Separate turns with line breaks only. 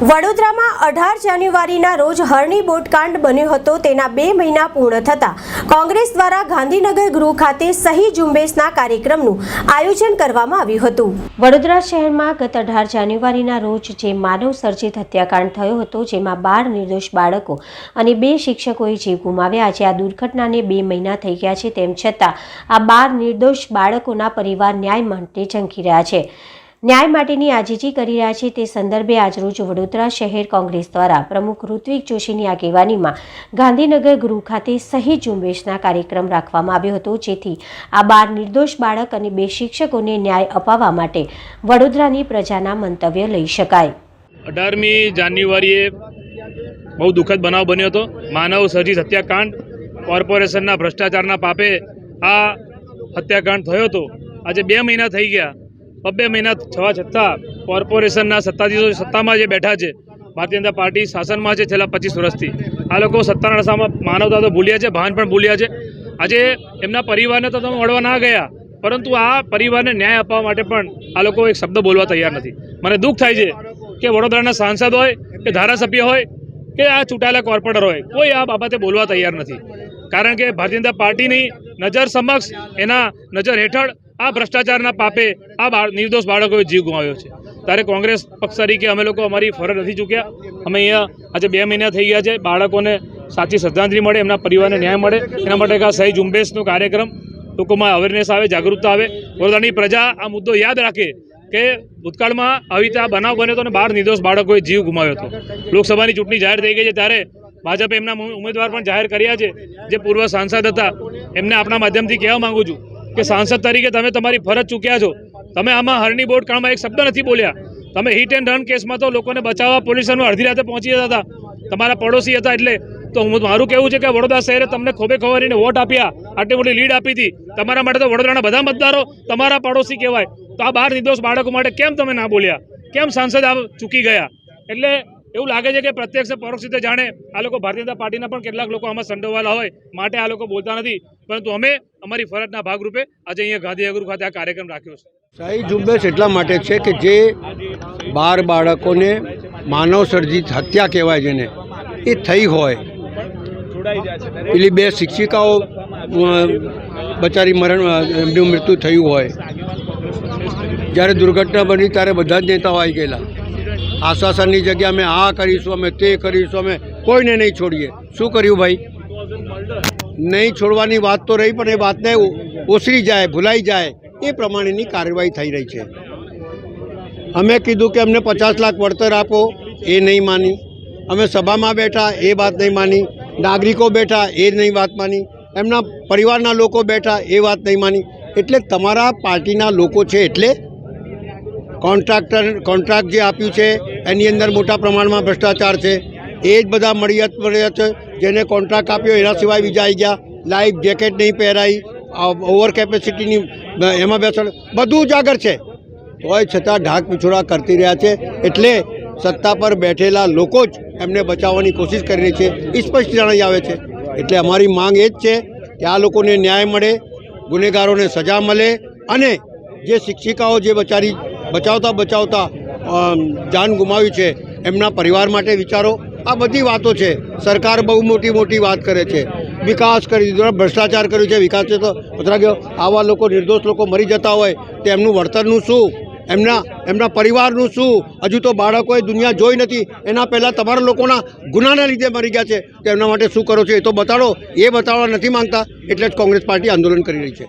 વડોદરામાં અઢાર જાન્યુઆરીના રોજ હરણી બોટકાંડ બન્યો હતો. તેના બે મહિના પૂર્ણ થતા કોંગ્રેસ દ્વારા ગાંધીનગર ગૃહ ખાતે સહી ઝુંબેશના કાર્યક્રમનું આયોજન કરવામાં આવ્યું હતું. વડોદરા શહેરમાં ગત અઢાર જાન્યુઆરીના રોજ જે માનવ સર્જિત હત્યાકાંડ થયો હતો, જેમાં બાર નિર્દોષ બાળકો અને બે શિક્ષકોએ જીવ ગુમાવ્યા. આજે આ દુર્ઘટનાને બે મહિના થઈ ગયા છે. તેમ છતાં આ બાર નિર્દોષ બાળકોના પરિવાર ન્યાય માટે ઝંખી રહ્યા છે. ન્યાય માટેની આજીજી કરી રહ્યા છે તે સંદર્ભે આજરોજ વડોદરા શહેર કોંગ્રેસ દ્વારા પ્રમુખ ઋત્વિક જોશીની આગેવાનીમાં ગાંધીનગર ગૃહ ખાતે સહી ઝુંબેશના કાર્યક્રમ રાખવામાં આવ્યો હતો, જેથી આ બાર નિર્દોષ બાળક અને બે શિક્ષકોને ન્યાય અપાવવા માટે વડોદરાની પ્રજાના મંતવ્ય લઈ શકાય.
અઢારમી જાન્યુઆરીએ બહુ દુઃખદ બનાવ બન્યો હતો. માનવ સર્જિત હત્યાકાંડ, કોર્પોરેશનના ભ્રષ્ટાચારના પાપે આ હત્યાકાંડ થયો હતો. આજે બે મહિના થઈ ગયા. બબ્બે મહિના થવા છતાં કોર્પોરેશનના સત્તાધીશો સત્તામાં જે બેઠા છે, ભારતીય જનતા પાર્ટી શાસનમાં છે છેલ્લા પચીસ વર્ષથી. આ લોકો સત્તાના નશામાં માનવતા તો ભૂલ્યા છે, ભાન પણ ભૂલ્યા છે. આજે એમના પરિવારને તો તમે મળવા ના ગયા, પરંતુ આ પરિવારને ન્યાય આપવા માટે પણ આ લોકો એક શબ્દ બોલવા તૈયાર નથી. મને દુઃખ થાય છે કે વડોદરાના સાંસદ હોય, કે ધારાસભ્ય હોય, કે આ ચૂંટાયેલા કોર્પોરેટર હોય, કોઈ આ બાબતે બોલવા તૈયાર નથી. કારણ કે ભારતીય જનતા પાર્ટીની નજર સમક્ષ એના નજર હેઠળ આ ભ્રષ્ટાચારના પાપે આ નિર્દોષ બાળકોએ જીવ ગુમાવ્યો છે. ત્યારે કોંગ્રેસ પક્ષ તરીકે અમે લોકો અમારી ફરજ નથી ચૂક્યા. અમે અહીંયા આજે બે મહિના થઈ ગયા છે. બાળકોને સાચી શ્રદ્ધાંજલિ મળે, એમના પરિવારને ન્યાય મળે. એના માટે આ સહી ઝુંબેશનો કાર્યક્રમ લોકોમાં અવેરનેસ આવે, જાગૃતતા આવે. વડોદરાની પ્રજા આ મુદ્દો યાદ રાખે કે ભૂતકાળમાં આવી રીતે બનાવ બન્યો હતો અને બાર નિર્દોષ બાળકોએ જીવ ગુમાવ્યો હતો. લોકસભાની ચૂંટણી જાહેર થઈ ગઈ છે ત્યારે ભાજપે એમના ઉમેદવાર પણ જાહેર કર્યા છે. જે પૂર્વ સાંસદ હતા, એમને આપણા માધ્યમથી કહેવા માંગુ છું કે સાંસદ તરીકે તમે તમારી ફરજ ચૂક્યા છો. તમે આમાં હરણી બોર્ડ કાળમાં એક શબ્દ નથી બોલ્યા. તમે હિટ એન્ડ રન કેસમાં તો લોકોને બચાવવા પોલીસનું અડધી રાતે પહોંચી જતા હતા. તમારા પડોશી હતા એટલે. તો હું મારું કહેવું છે કે વડોદરા શહેરે તમને ખોબે ખોવારીને વોટ આપ્યા. આટલી મોટી લીડ આપી હતી. તમારા માટે તો વડોદરાના બધા મતદારો તમારા પડોશી કહેવાય. તો આ બાર નિર્દોષ બાળકો માટે કેમ તમે ના બોલ્યા? કેમ સાંસદ આ ચૂકી ગયા? એટલે એવું લાગે છે કે પ્રત્યક્ષ પરોક્ષ રીતે જાણે આ લોકો ભારતીય જનતા પાર્ટીના પણ કેટલાક લોકો આમાં સંડોવાયેલા હોય માટે આ લોકો બોલતા નથી. પરંતુ અમે અમારી ફરજના ભાગરૂપે આજે અહીંયા ગાંધીનગર ખાતે આ કાર્યક્રમ રાખ્યો છે.
સહી ઝુંબેશ એટલા માટે છે કે જે બાર બાળકોને માનવ સર્જિત હત્યા કહેવાય જેને, એ થઈ હોય. પેલી બે શિક્ષિકાઓ બચારી મરણ એમનું મૃત્યુ થયું હોય. જ્યારે દુર્ઘટના બની ત્યારે બધા જ નેતાઓ આવી ગયેલા. આશ્વાસનની જગ્યા અમે આ કરીશું, અમે તે કરીશું, અમે કોઈને નહીં છોડીએ. શું કર્યું ભાઈ? નહીં છોડવાની વાત તો રહી, પણ એ વાતને ઓસરી જાય, ભૂલાઈ જાય, એ પ્રમાણેની કાર્યવાહી થઈ રહી છે. અમે કીધું કે અમને પચાસ લાખ વળતર આપો, એ નહીં માની. અમે સભામાં બેઠા, એ વાત નહીં માની. નાગરિકો બેઠા, એ નહીં વાત માની. એમના પરિવારના લોકો બેઠા, એ વાત નહીં માની. એટલે તમારા પાર્ટીના લોકો છે એટલે કોન્ટ્રાક્ટર કોન્ટ્રાક્ટ જે આપ્યું છે, એની અંદર મોટા પ્રમાણમાં ભ્રષ્ટાચાર છે. એ જ બધા મળિયાત મળ્યા છે જેને કોન્ટ્રાક્ટ આપ્યો એના સિવાય બીજા આવી ગયા. લાઈફ જેકેટ નહીં પહેરાઈ ઓવર કેપેસિટીની, એમાં બેસણ, બધું ઉજાગર છે. તોય છતાં ઢાક પીછોડા કરતી રહ્યા છે. એટલે સત્તા પર બેઠેલા લોકો જ એમને બચાવવાની કોશિશ કરી રહી છે. એ સ્પષ્ટ જણાઈ આવે છે. એટલે અમારી માંગ એ જ છે કે આ લોકોને ન્યાય મળે, ગુનેગારોને સજા મળે અને જે શિક્ષિકાઓ જે બચારી બચાવતા બચાવતા જાન ગુમાવી છે. એમના પરિવાર માટે વિચારો, આ બધી વાતો છે. સરકાર બહુ મોટી મોટી વાત કરે છે. વિકાસ કરી દીધો ભ્રષ્ટાચાર કર્યું છે, વિકાસ તો પતરા ગયો. આવા લોકો, નિર્દોષ લોકો મરી જતા હોય, તો એમનું વળતરનું શું? એમના એમના પરિવારનું શું? હજુ તો બાળકોએ દુનિયા જોઈ નથી. એના પહેલાં તમારા લોકોના ગુનાના લીધે મરી ગયા છે. તો એમના માટે શું કરો છો એ તો બતાડો. એ બતાવવા નથી માંગતા. એટલે જ કોંગ્રેસ પાર્ટી આંદોલન કરી રહી છે.